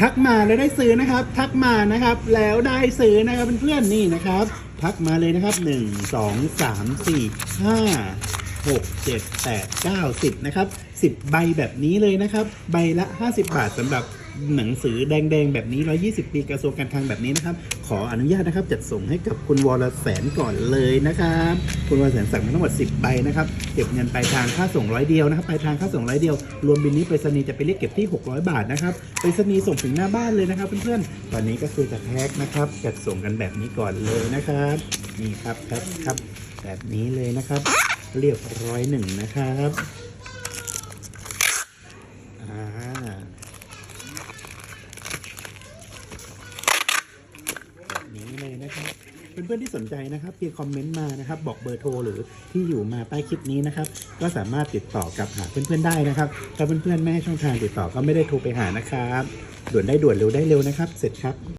ทักมาแล้วได้ซื้อนะครับ ทักมานะครับ แล้วได้ซื้อนะครับเพื่อนๆนี่นะครับ ทักมาเลยนะครับ 1 2 3 4 5 6 7 8 9 10นะครับ10 ใบแบบนี้เลยนะครับ ใบละ 50 บาทสำหรับ หนังสือแดงๆ แบบนี้ 120 ปีกระทรวงการคลังแบบนี้นะครับ ขออนุญาตนะครับ จัดส่งให้กับคุณวรแสนก่อนเลยนะครับ คุณวรแสนสั่งมาทั้งหมด 10 ใบนะครับ เก็บเงินปลายทางค่าส่งร้อยเดียวนะครับปลายทางค่าส่งร้อยเดียว รวมบินนี้ไปรษณีย์จะไปเรียกเก็บที่ 600 บาทนะครับไปรษณีย์ส่งถึงหน้าบ้านเลยนะครับเพื่อนๆ ตอนนี้ก็คือจะแพ็คนะครับ จัดส่งกันแบบนี้ก่อนเลยนะครับ นี่ครับครับครับแบบนี้เลยนะครับ เรียบร้อยหนึ่งนะครับอ่าแบบนี้เลยนะครับ เพื่อนๆที่สนใจนะครับเพียงคอมเมนต์มานะครับ บอกเบอร์โทรหรือที่อยู่มาใต้คลิปนี้นะครับ ก็สามารถติดต่อกับหาเพื่อนๆได้นะครับถ้าเพื่อนๆไม่ให้ช่องทางติดต่อก็ไม่ได้โทรไปหานะครับด่วนได้ด่วนเร็วได้เร็วนะครับ เสร็จครับ